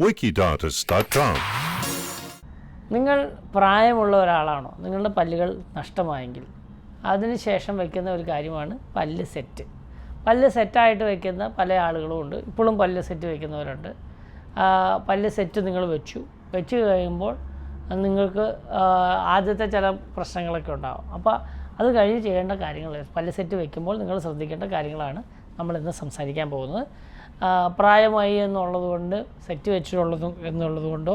Wikidata.com. നിങ്ങൾ പ്രായമുള്ള ഒരാളാണോ? നിങ്ങളുടെ പല്ലുകൾ നഷ്ടമായെങ്കിൽ അതിനുശേഷം വയ്ക്കുന്ന ഒരു കാര്യമാണ് പല്ല് സെറ്റ്. പല്ല് സെറ്റായിട്ട് വയ്ക്കുന്ന പല ആളുകളും ഉണ്ട്. ഇപ്പോഴും പല്ല് സെറ്റ് വയ്ക്കുന്നവരുണ്ട് പല്ല് സെറ്റ് നിങ്ങൾ വെച്ചു. വെച്ച് കഴിയുമ്പോൾ നിങ്ങൾക്ക് ആദ്യത്തെ ചില പ്രശ്നങ്ങളൊക്കെ ഉണ്ടാകും അപ്പോൾ അത് കഴിഞ്ഞ് ചെയ്യേണ്ട കാര്യങ്ങൾ പല്ല് സെറ്റ് വയ്ക്കുമ്പോൾ നിങ്ങൾ ശ്രദ്ധിക്കേണ്ട കാര്യങ്ങളാണ് നമ്മളിന്ന് സംസാരിക്കാൻ പോകുന്നത്. പ്രായമായി എന്നുള്ളത് കൊണ്ട് സെറ്റ് വെച്ചിട്ടുള്ളത് എന്നുള്ളത് കൊണ്ടോ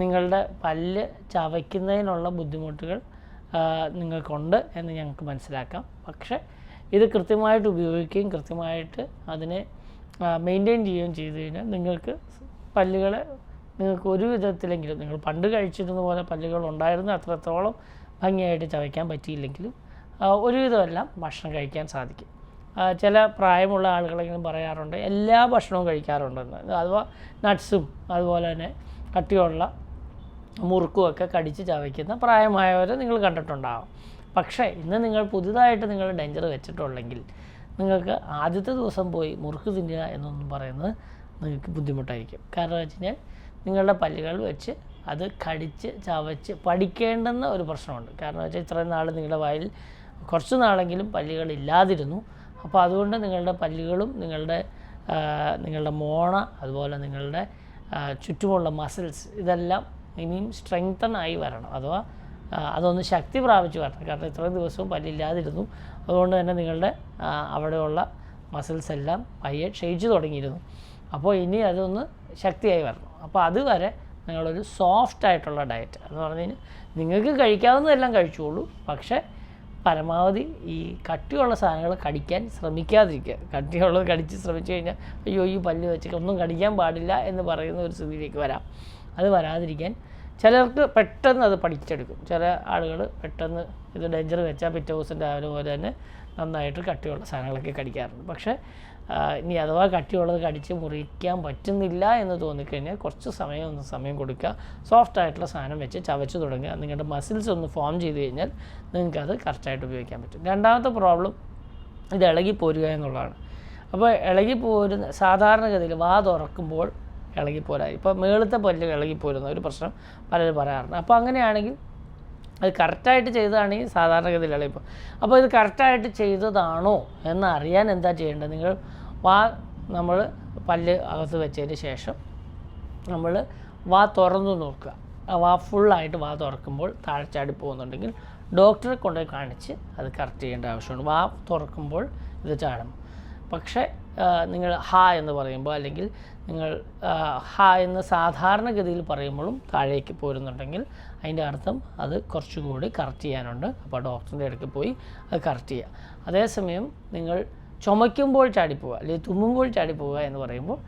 നിങ്ങളുടെ പല്ല് ചവയ്ക്കുന്നതിനുള്ള ബുദ്ധിമുട്ടുകൾ നിങ്ങൾക്കുണ്ട് എന്ന് ഞങ്ങൾക്ക് മനസ്സിലാക്കാം. പക്ഷേ ഇത് കൃത്യമായിട്ട് ഉപയോഗിക്കുകയും കൃത്യമായിട്ട് അതിനെ മെയിന്റെയിൻ ചെയ്യുകയും ചെയ്തു കഴിഞ്ഞാൽ നിങ്ങൾക്ക് പല്ലുകളെ നിങ്ങൾക്ക് ഒരു വിധത്തിലെങ്കിലും നിങ്ങൾ പണ്ട് കഴിച്ചിരുന്ന പോലെ പല്ലുകൾ ഉണ്ടായിരുന്ന അത്രത്തോളം ഭംഗിയായിട്ട് ചവയ്ക്കാൻ പറ്റിയില്ലെങ്കിലും ഒരുവിധമെല്ലാം ഭക്ഷണം കഴിക്കാൻ സാധിക്കും. ചില പ്രായമുള്ള ആളുകളെങ്കിലും പറയാറുണ്ട് എല്ലാ ഭക്ഷണവും കഴിക്കാറുണ്ടെന്ന്. അഥവാ നട്ട്സും അതുപോലെ തന്നെ കട്ടിയുള്ള മുറുക്കുമൊക്കെ കടിച്ച് ചവയ്ക്കുന്ന പ്രായമായവരെ നിങ്ങൾ കണ്ടിട്ടുണ്ടാകും പക്ഷേ ഇന്ന് നിങ്ങൾ പുതുതായിട്ട് നിങ്ങൾ ഡേഞ്ചർ വെച്ചിട്ടുള്ളെങ്കിൽ നിങ്ങൾക്ക് ആദ്യത്തെ ദിവസം പോയി മുറുക്ക് തിന്നുക എന്നൊന്നും പറയുന്നത് നിങ്ങൾക്ക് ബുദ്ധിമുട്ടായിരിക്കും. കാരണം വെച്ച് കഴിഞ്ഞാൽ നിങ്ങളുടെ പല്ലുകൾ വെച്ച് അത് കടിച്ച് ചവച്ച് പഠിക്കേണ്ടെന്ന ഒരു പ്രശ്നമുണ്ട്. കാരണം വെച്ചാൽ ഇത്രയും നാൾ നിങ്ങളുടെ വായിൽ കുറച്ച് നാളെങ്കിലും പല്ലുകൾ ഇല്ലാതിരുന്നു. അപ്പോൾ അതുകൊണ്ട് നിങ്ങളുടെ പല്ലുകളും നിങ്ങളുടെ നിങ്ങളുടെ മോണ അതുപോലെ നിങ്ങളുടെ ചുറ്റുമുള്ള മസിൽസ് ഇതെല്ലാം ഇനിയും സ്ട്രെങ്തൺ ആയി വരണം. അഥവാ അതൊന്ന് ശക്തി പ്രാപിച്ച് വരണം. കാരണം ഇത്രയും ദിവസവും പല്ലില്ലാതിരുന്നു. അതുകൊണ്ട് തന്നെ നിങ്ങളുടെ അവിടെയുള്ള മസിൽസ് എല്ലാം പയ്യെ ക്ഷയിച്ചു തുടങ്ങിയിരുന്നു. അപ്പോൾ ഇനി അതൊന്ന് ശക്തിയായി വരണം. അപ്പോൾ അതുവരെ നിങ്ങളൊരു സോഫ്റ്റ് ആയിട്ടുള്ള ഡയറ്റ് എന്ന് പറഞ്ഞു കഴിഞ്ഞാൽ നിങ്ങൾക്ക് കഴിക്കാവുന്നതെല്ലാം കഴിച്ചോളൂ. പക്ഷേ പരമാവധി ഈ കട്ടിയുള്ള സാധനങ്ങൾ കടിക്കാൻ ശ്രമിക്കാതിരിക്കുക. കട്ടിയുള്ളത് കടിച്ച് ശ്രമിച്ചു കഴിഞ്ഞാൽ അയ്യോ ഈ പല്ല് വെച്ച് ഒന്നും കടിക്കാൻ പാടില്ല എന്ന് പറയുന്ന ഒരു സ്ഥിതിയിലേക്ക് വരാം. അത് വരാതിരിക്കാൻ ചിലർക്ക് പെട്ടെന്ന് അത് പഠിച്ചെടുക്കും. ചില ആളുകൾ പെട്ടെന്ന് ഇത് ഡേഞ്ചർ വെച്ചാൽ പിറ്റേ ദിവസം രാവിലെ പോലെ തന്നെ നന്നായിട്ട് കട്ടിയുള്ള സാധനങ്ങളൊക്കെ കടിക്കാറുണ്ട്. പക്ഷേ ഇനി അഥവാ കട്ടിയുള്ളത് കടിച്ച് മുറിക്കാൻ പറ്റുന്നില്ല എന്ന് തോന്നിക്കഴിഞ്ഞാൽ കുറച്ച് സമയം ഒന്ന് സമയം കൊടുക്കുക. സോഫ്റ്റ് ആയിട്ടുള്ള സാധനം വെച്ച് ചവച്ച് തുടങ്ങുക. നിങ്ങളുടെ മസിൽസ് ഒന്ന് ഫോം ചെയ്ത് കഴിഞ്ഞാൽ നിങ്ങൾക്കത് കറക്റ്റായിട്ട് ഉപയോഗിക്കാൻ പറ്റും. രണ്ടാമത്തെ പ്രോബ്ലം ഇത് ഇളകി പോരുക എന്നുള്ളതാണ്. അപ്പോൾ ഇളകി പോരുന്ന സാധാരണഗതിയിൽ വാ തുറക്കുമ്പോൾ ഇളകി പോരാ. ഇപ്പോൾ മേളത്തെ പല്ല് ഇളകിപ്പോരുന്ന ഒരു പ്രശ്നം പലരും പറയാറുണ്ട്. അപ്പോൾ അങ്ങനെയാണെങ്കിൽ അത് കറക്റ്റായിട്ട് ചെയ്തതാണെങ്കിൽ സാധാരണഗതിയിലാണ് ഇപ്പോൾ അപ്പോൾ ഇത് കറക്റ്റായിട്ട് ചെയ്തതാണോ എന്ന് അറിയാൻ എന്താ ചെയ്യേണ്ടത്? നിങ്ങൾ വാ നമ്മൾ പല്ല് അകത്ത് വെച്ചതിന് ശേഷം നമ്മൾ വാ തുറന്നു നോക്കുക. ആ വാ ഫുള്ളായിട്ട് വാ തുറക്കുമ്പോൾ താഴ്ചാടി പോകുന്നുണ്ടെങ്കിൽ ഡോക്ടറെ കൊണ്ടുപോയി കാണിച്ച് അത് കറക്റ്റ് ചെയ്യേണ്ട ആവശ്യമുണ്ട്. വാ തുറക്കുമ്പോൾ ഇത് ചാടും പക്ഷേ നിങ്ങൾ ഹാ എന്ന് പറയുമ്പോൾ അല്ലെങ്കിൽ നിങ്ങൾ ഹാ എന്ന് സാധാരണഗതിയിൽ പറയുമ്പോഴും താഴേക്ക് പോരുന്നുണ്ടെങ്കിൽ അതിന്റെ അർത്ഥം അത് കുറച്ചുകൂടി കറക്റ്റ് ചെയ്യാനുണ്ട്. അപ്പോൾ ഡോക്ടറിന്റെ അടുക്കൽ പോയി അത് കറക്റ്റ് ചെയ്യുക അതേസമയം നിങ്ങൾ ചുമയ്ക്കുമ്പോൾ ചാടിപ്പോവുക അല്ലെങ്കിൽ തുമ്മുമ്പോൾ ചാടിപ്പോവുക എന്ന് പറയുമ്പോൾ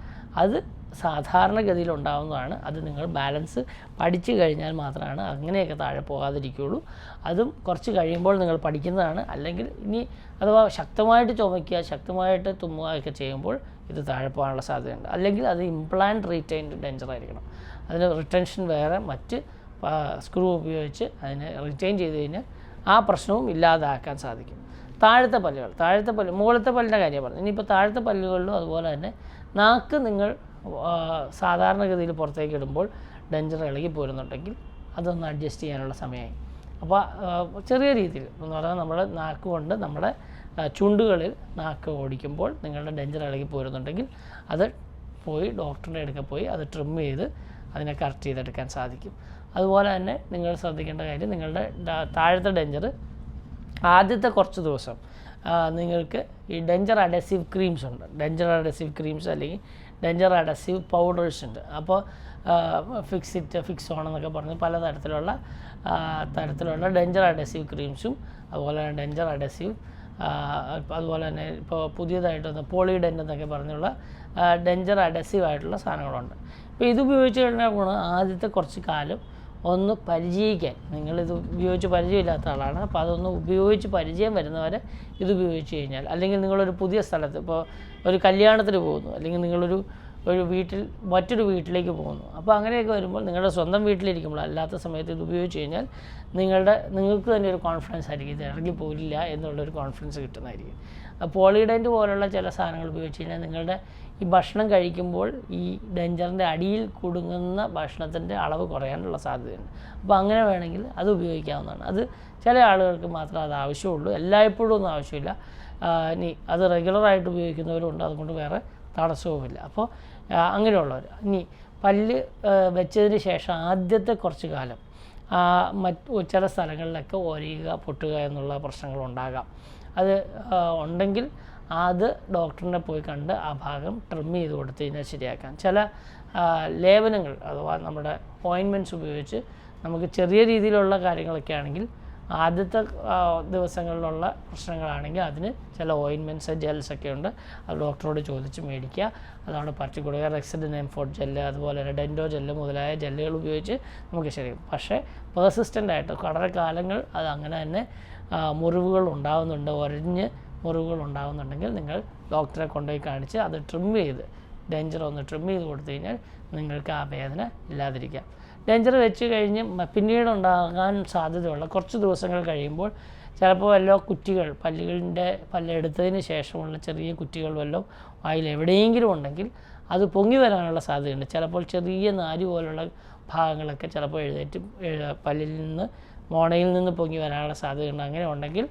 അത് സാധാരണഗതിയിൽ ഉണ്ടാകുന്നതാണ് അത് നിങ്ങൾ ബാലൻസ് പഠിച്ചു കഴിഞ്ഞാൽ മാത്രമാണ് അങ്ങനെയൊക്കെ താഴെ പോകാതിരിക്കുകയുള്ളൂ. അതും കുറച്ച് കഴിയുമ്പോൾ നിങ്ങൾ പഠിക്കുന്നതാണ്. അല്ലെങ്കിൽ ഇനി അഥവാ ശക്തമായിട്ട് ചുമയ്ക്കുക ശക്തമായിട്ട് തുമ്മുക ഒക്കെ ചെയ്യുമ്പോൾ ഇത് താഴെ പോകാനുള്ള സാധ്യതയുണ്ട്. അല്ലെങ്കിൽ അത് ഇംപ്ലാന്റ് റീറ്റൈൻഡ് ഡെഞ്ചർ ആയിരിക്കണം. അതിന് റിട്ടൻഷൻ വേറെ മറ്റ് സ്ക്രൂ ഉപയോഗിച്ച് അതിനെ റിറ്റൈൻ ചെയ്ത് കഴിഞ്ഞാൽ ആ പ്രശ്നവും ഇല്ലാതാക്കാൻ സാധിക്കും. താഴത്തെ പല്ലുകൾ താഴത്തെ പല്ല് മുകളിലത്തെ പല്ലിന്റെ കാര്യമാണ് പറഞ്ഞു. ഇനിയിപ്പോൾ താഴത്തെ പല്ലുകളിലും അതുപോലെ തന്നെ നാക്ക് നിങ്ങൾ സാധാരണഗതിയിൽ പുറത്തേക്ക് ഇടുമ്പോൾ ഡെഞ്ചർ ഇളകി പോരുന്നുണ്ടെങ്കിൽ അതൊന്ന് അഡ്ജസ്റ്റ് ചെയ്യാനുള്ള സമയമായി. അപ്പോൾ ചെറിയ രീതിയിൽ എന്ന് പറഞ്ഞാൽ നമ്മൾ നാക്ക് കൊണ്ട് നമ്മുടെ ചുണ്ടുകളിൽ നാക്ക് ഓടിക്കുമ്പോൾ നിങ്ങളുടെ ഡെഞ്ചർ ഇളകി പോരുന്നുണ്ടെങ്കിൽ അത് പോയി ഡോക്ടറുടെ അടുക്ക പോയി അത് ട്രിം ചെയ്ത് അതിനെ കറക്റ്റ് ചെയ്തെടുക്കാൻ സാധിക്കും. അതുപോലെ തന്നെ നിങ്ങൾ ശ്രദ്ധിക്കേണ്ട കാര്യം നിങ്ങളുടെ താഴത്തെ ഡെഞ്ചർ ആദ്യത്തെ കുറച്ച് ദിവസം നിങ്ങൾക്ക് ഈ ഡെഞ്ചർ അഡസീവ് ക്രീംസ് ഉണ്ട്. ഡെഞ്ചർ അഡസീവ് ക്രീംസ് അല്ലെങ്കിൽ ഡെഞ്ചർ അഡസീവ് പൗഡേഴ്സ് ഉണ്ട്. അപ്പോൾ ഫിക്സ് ഇറ്റ് ഫിക്സ് ഓൺ എന്നൊക്കെ പറഞ്ഞ് പല തരത്തിലുള്ള തരത്തിലുള്ള ഡെഞ്ചർ അഡസീവ് ക്രീംസും അതുപോലെ തന്നെ ഡെഞ്ചർ അഡസീവ് അതുപോലെ തന്നെ ഇപ്പോൾ പുതിയതായിട്ട് വന്ന പോളിഡെന്റ് എന്നൊക്കെ പറഞ്ഞുള്ള ഡെഞ്ചർ അഡസീവ് ആയിട്ടുള്ള സാധനങ്ങളുണ്ട്. അപ്പോൾ ഇത് ഉപയോഗിച്ച് കഴിഞ്ഞാൽ ഗുണം ആദ്യത്തെ കുറച്ച് കാലം ഒന്ന് പരിചയിക്കാൻ. നിങ്ങളിത് ഉപയോഗിച്ച് പരിചയമില്ലാത്ത ആളാണ്. അപ്പോൾ അതൊന്ന് ഉപയോഗിച്ച് പരിചയം വരുന്നവരെ ഇത് ഉപയോഗിച്ച് കഴിഞ്ഞാൽ അല്ലെങ്കിൽ നിങ്ങളൊരു പുതിയ സ്ഥലത്ത് ഇപ്പോൾ ഒരു കല്യാണത്തിന് പോകുന്നു അല്ലെങ്കിൽ നിങ്ങളൊരു ഒരു വീട്ടിൽ മറ്റൊരു വീട്ടിലേക്ക് പോകുന്നു. അപ്പോൾ അങ്ങനെയൊക്കെ വരുമ്പോൾ നിങ്ങളുടെ സ്വന്തം വീട്ടിലിരിക്കുമ്പോൾ അല്ലാത്ത സമയത്ത് ഇത് ഉപയോഗിച്ച് കഴിഞ്ഞാൽ നിങ്ങളുടെ നിങ്ങൾക്ക് തന്നെ ഒരു കോൺഫിഡൻസ് ആയിരിക്കും. ഇത് ഇറങ്ങി പോരില്ല എന്നുള്ളൊരു കോൺഫിഡൻസ് കിട്ടുന്നതായിരിക്കും. പോളിഡന്റ് പോലുള്ള ചില സാധനങ്ങൾ ഉപയോഗിച്ച് കഴിഞ്ഞാൽ നിങ്ങളുടെ ഈ ഭക്ഷണം കഴിക്കുമ്പോൾ ഈ ഡെഞ്ചറിന്റെ അടിയിൽ കുടുങ്ങുന്ന ഭക്ഷണത്തിന്റെ അളവ് കുറയാനുള്ള സാധ്യതയുണ്ട്. അപ്പോൾ അങ്ങനെ വേണമെങ്കിൽ അത് ഉപയോഗിക്കാവുന്നതാണ്. അത് ചില ആളുകൾക്ക് മാത്രമേ അത് ആവശ്യമുള്ളൂ. എല്ലായ്പ്പോഴും ഒന്നും ആവശ്യമില്ല. ഇനി അത് റെഗുലറായിട്ട് ഉപയോഗിക്കുന്നവരുണ്ട് അതുകൊണ്ട് വേറെ തടസ്സവുമില്ല. അപ്പോൾ അങ്ങനെയുള്ളവർ. ഇനി പല്ല് വെച്ചതിന് ശേഷം ആദ്യത്തെ കുറച്ച് കാലം മറ്റ് ചില സ്ഥലങ്ങളിലൊക്കെ ഒരയുക പൊട്ടുക എന്നുള്ള പ്രശ്നങ്ങൾ ഉണ്ടാകാം അത് ഉണ്ടെങ്കിൽ അത് ഡോക്ടറിനെ പോയി കണ്ട് ആ ഭാഗം ട്രിം ചെയ്ത് കൊടുത്തു കഴിഞ്ഞാൽ ശരിയാക്കാം. ചില ലേപനങ്ങൾ അഥവാ നമ്മുടെ ഓയിൻമെന്റ്സ് ഉപയോഗിച്ച് നമുക്ക് ചെറിയ രീതിയിലുള്ള കാര്യങ്ങളൊക്കെ ആണെങ്കിൽ ആദ്യത്തെ ദിവസങ്ങളിലുള്ള പ്രശ്നങ്ങളാണെങ്കിൽ അതിന് ചില ഓയിൻമെന്റ്സ് ജെൽസ് ഒക്കെ ഉണ്ട്. അത് ഡോക്ടറോട് ചോദിച്ച് മേടിക്കുക. അതാണ് കൊടുക്കുക. റെക്സിഡൻ എംഫോർട്ട് ജെല്ല് അതുപോലെ ഡെൻഡോ ജെല്ല് മുതലായ ജെല്ലുകൾ ഉപയോഗിച്ച് നമുക്ക് ശരിയാകും പക്ഷേ പേഴ്സിസ്റ്റന്റ് ആയിട്ട് വളരെ കാലങ്ങൾ അത് അങ്ങനെ തന്നെ മുറിവുകൾ ഉണ്ടാകുന്നുണ്ട് ഒരഞ്ഞ് മുറിവുകൾ ഉണ്ടാകുന്നുണ്ടെങ്കിൽ നിങ്ങൾ ഡോക്ടറെ കൊണ്ടുപോയി കാണിച്ച് അത് ട്രിം ചെയ്ത് ഡെഞ്ചർ ഒന്ന് ട്രിം ചെയ്ത് കൊടുത്തു കഴിഞ്ഞാൽ നിങ്ങൾക്ക് ആ വേദന ഇല്ലാതിരിക്കാം. ഡെഞ്ചർ വെച്ച് കഴിഞ്ഞ് പിന്നീട് ഉണ്ടാകാൻ സാധ്യതയുള്ള കുറച്ച് ദിവസങ്ങൾ കഴിയുമ്പോൾ ചിലപ്പോൾ വല്ല കുറ്റികൾ പല്ലുകളിന്റെ പല്ലെടുത്തതിന് ശേഷമുള്ള ചെറിയ കുറ്റികൾ വല്ലതും വായിൽ എവിടെയെങ്കിലും ഉണ്ടെങ്കിൽ അത് പൊങ്ങി വരാനുള്ള സാധ്യതയുണ്ട്. ചിലപ്പോൾ ചെറിയ നാരി പോലുള്ള ഭാഗങ്ങളൊക്കെ ചിലപ്പോൾ എഴുതേറ്റ് പല്ലിൽ നിന്ന് മോണയിൽ നിന്ന് പൊങ്ങി വരാനുള്ള സാധ്യതയുണ്ട്. അങ്ങനെ ഉണ്ടെങ്കിൽ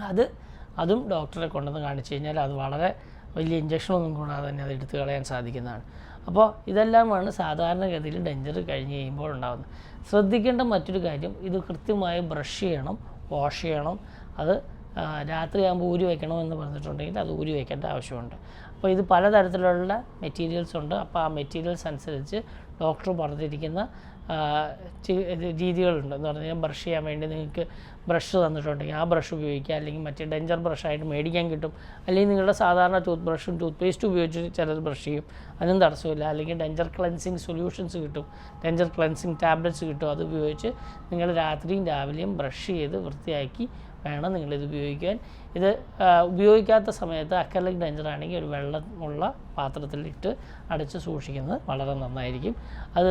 അത് അതും ഡോക്ടറെ കൊണ്ടുവന്ന് കാണിച്ചു കഴിഞ്ഞാൽ അത് വളരെ വലിയ ഇഞ്ചക്ഷനൊന്നും കൂടാതെ തന്നെ അത് എടുത്തു കളയാൻ സാധിക്കുന്നതാണ്. അപ്പോൾ ഇതെല്ലാമാണ് സാധാരണഗതിയിൽ ഡെഞ്ചർ കഴിഞ്ഞ് കഴിയുമ്പോൾ ഉണ്ടാകുന്നത് ശ്രദ്ധിക്കേണ്ട മറ്റൊരു കാര്യം ഇത് കൃത്യമായി ബ്രഷ് ചെയ്യണം വാഷ് ചെയ്യണം അത് രാത്രിയാകുമ്പോൾ ഊരി വയ്ക്കണമെന്ന് പറഞ്ഞിട്ടുണ്ടെങ്കിൽ അത് ഊരി വയ്ക്കേണ്ട ആവശ്യമുണ്ട്. അപ്പോൾ ഇത് പലതരത്തിലുള്ള മെറ്റീരിയൽസ് ഉണ്ട്. അപ്പോൾ ആ മെറ്റീരിയൽസ് അനുസരിച്ച് ഡോക്ടർ പറഞ്ഞിരിക്കുന്ന രീതികളുണ്ട്. എന്ന് പറഞ്ഞാൽ ബ്രഷ് ചെയ്യാൻ വേണ്ടി നിങ്ങൾക്ക് ബ്രഷ് തന്നിട്ടുണ്ടെങ്കിൽ ആ ബ്രഷ് ഉപയോഗിക്കുക. അല്ലെങ്കിൽ മറ്റേ ഡെഞ്ചർ ബ്രഷായിട്ട് മേടിക്കാൻ കിട്ടും. അല്ലെങ്കിൽ നിങ്ങളുടെ സാധാരണ ടൂത്ത് ബ്രഷും ടൂത്ത് പേസ്റ്റ് ഉപയോഗിച്ച് ചിലർ ബ്രഷ് ചെയ്യും. അതിനും തടസ്സമില്ല. അല്ലെങ്കിൽ ഡെഞ്ചർ ക്ലെൻസിങ് സൊല്യൂഷൻസ് കിട്ടും. ഡെഞ്ചർ ക്ലെൻസിങ് ടാബ്ലറ്റ്സ് കിട്ടും. അത് ഉപയോഗിച്ച് നിങ്ങൾ രാത്രിയും രാവിലെയും ബ്രഷ് ചെയ്ത് വൃത്തിയാക്കി വേണം നിങ്ങളിത് ഉപയോഗിക്കാൻ ഇത് ഉപയോഗിക്കാത്ത സമയത്ത് അക്കലിക് ഡെഞ്ചർ ആണെങ്കിൽ ഒരു വെള്ളമുള്ള പാത്രത്തിലിട്ട് അടച്ച് സൂക്ഷിക്കുന്നത് വളരെ നന്നായിരിക്കും. അത്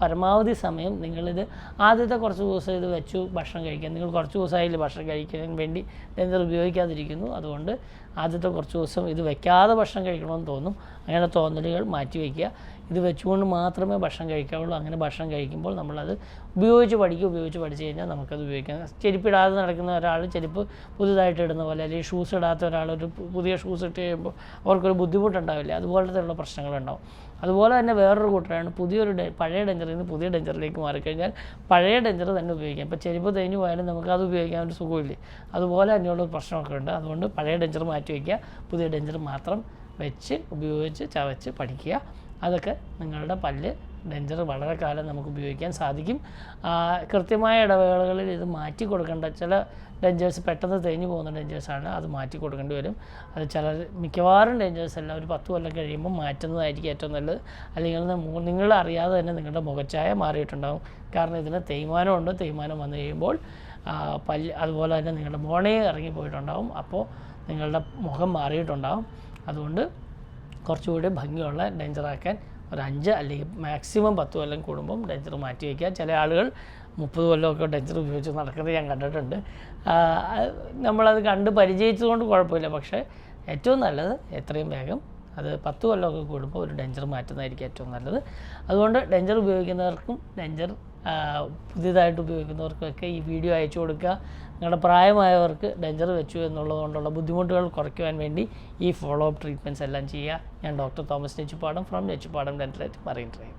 പരമാവധി സമയം നിങ്ങളിത് ആദ്യത്തെ കുറച്ച് ദിവസം ഇത് വെച്ചു ഭക്ഷണം കഴിക്കാൻ. നിങ്ങൾ കുറച്ച് ദിവസമായില്ല ഭക്ഷണം കഴിക്കാൻ വേണ്ടി ഡെഞ്ചർ ഉപയോഗിക്കാതിരിക്കുന്നു. അതുകൊണ്ട് ആദ്യത്തെ കുറച്ച് ദിവസം ഇത് വെക്കാതെ ഭക്ഷണം കഴിക്കണമെന്ന് തോന്നും. അങ്ങനെ തോന്നലുകൾ മാറ്റി വയ്ക്കുക ഇത് വെച്ചുകൊണ്ട് മാത്രമേ ഭക്ഷണം കഴിക്കാവുള്ളൂ. അങ്ങനെ ഭക്ഷണം കഴിക്കുമ്പോൾ നമ്മളത് ഉപയോഗിച്ച് പഠിക്കുക ഉപയോഗിച്ച് പഠിച്ചു കഴിഞ്ഞാൽ നമുക്കത് ഉപയോഗിക്കാം. ചെരുപ്പിടാതെ നടക്കുന്ന ഒരാൾ ചെരുപ്പ് പുതുതായിട്ട് ഇടുന്ന പോലെ അല്ലെങ്കിൽ ഷൂസ് ഇടാത്ത ഒരാൾ ഒരു പുതിയ ഷൂസ് ഇട്ട് കഴിയുമ്പോൾ അവർക്കൊരു ബുദ്ധിമുട്ടുണ്ടാവില്ല. അതുപോലത്തെ ഉള്ള പ്രശ്നങ്ങളുണ്ടാവും. അതുപോലെ തന്നെ വേറൊരു കൂട്ടരാണ്. പുതിയൊരു പഴയ ഡെഞ്ചറിൽ നിന്ന് പുതിയ ഡെഞ്ചറിലേക്ക് മാറിക്കഴിഞ്ഞാൽ പഴയ ഡെഞ്ചർ തന്നെ ഉപയോഗിക്കാം. ഇപ്പോൾ ചെരുപ്പ് തേഞ്ഞു പോയാലും നമുക്ക് അത് ഉപയോഗിക്കാൻ ഒരു സുഖമില്ലേ. അതുപോലെ തന്നെയുള്ള പ്രശ്നമൊക്കെ ഉണ്ട്. അതുകൊണ്ട് പഴയ ഡെഞ്ചർ മാറ്റി വയ്ക്കുക. പുതിയ ഡെഞ്ചർ മാത്രം വെച്ച് ഉപയോഗിച്ച് ചവച്ച് പഠിക്കുക. അതൊക്കെ നിങ്ങളുടെ പല്ല് ഡെഞ്ചർ വളരെ കാലം നമുക്ക് ഉപയോഗിക്കാൻ സാധിക്കും. കൃത്യമായ ഇടവേളകളിൽ ഇത് മാറ്റി കൊടുക്കേണ്ട ചില ഡെഞ്ചേഴ്സ് പെട്ടെന്ന് തേഞ്ഞു പോകുന്ന ഡെഞ്ചേഴ്സാണ് അത് മാറ്റി കൊടുക്കേണ്ടി വരും. അത് ചില മിക്കവാറും ഡെഞ്ചേഴ്സ് എല്ലാം ഒരു പത്ത് കൊല്ലം കഴിയുമ്പോൾ മാറ്റുന്നതായിരിക്കും ഏറ്റവും നല്ലത്. അല്ലെങ്കിൽ നിങ്ങൾ അറിയാതെ തന്നെ നിങ്ങളുടെ മുഖച്ചായ മാറിയിട്ടുണ്ടാകും കാരണം ഇതിന് തേയ്മാനമുണ്ട്. തേയ്മാനം വന്നു കഴിയുമ്പോൾ പല്ല് അതുപോലെ തന്നെ നിങ്ങളുടെ മോണയെ ഇറങ്ങിപ്പോയിട്ടുണ്ടാകും അപ്പോൾ നിങ്ങളുടെ മുഖം മാറിയിട്ടുണ്ടാകും അതുകൊണ്ട് കുറച്ചുകൂടി ഭംഗിയുള്ള ഡെഞ്ചറാക്കാൻ ഒരു അഞ്ച് അല്ലെങ്കിൽ മാക്സിമം പത്ത് കൊല്ലം കൂടുമ്പം ഡെഞ്ചർ മാറ്റി വയ്ക്കുക. ചില ആളുകൾ മുപ്പത് കൊല്ലമൊക്കെ ഡെഞ്ചർ ഉപയോഗിച്ച് നടക്കുന്നത് ഞാൻ കണ്ടിട്ടുണ്ട്. നമ്മളത് കണ്ട് പരിചയിച്ചതുകൊണ്ട് കുഴപ്പമില്ല. പക്ഷേ ഏറ്റവും നല്ലത് എത്രയും വേഗം അത് പത്ത് കൊല്ലമൊക്കെ കൂടുമ്പോൾ ഒരു ഡെഞ്ചർ മാറ്റുന്നതായിരിക്കും ഏറ്റവും നല്ലത്. അതുകൊണ്ട് ഡെഞ്ചർ ഉപയോഗിക്കുന്നവർക്കും ഡെഞ്ചർ പുതിയതായിട്ട് ഉപയോഗിക്കുന്നവർക്കൊക്കെ ഈ വീഡിയോ അയച്ചു കൊടുക്കുക. നിങ്ങളുടെ പ്രായമായവർക്ക് ഡെഞ്ചർ വെച്ചു എന്നുള്ളതുകൊണ്ടുള്ള ബുദ്ധിമുട്ടുകൾ കുറയ്ക്കുവാൻ വേണ്ടി ഈ ഫോളോ അപ്പ് ട്രീറ്റ്മെന്റ്സ് എല്ലാം ചെയ്യുക. ഞാൻ doctor Thomas Nechupadam from Nechupadam ഡെന്റലേറ്റ് മറൈൻ ഡ്രൈവ്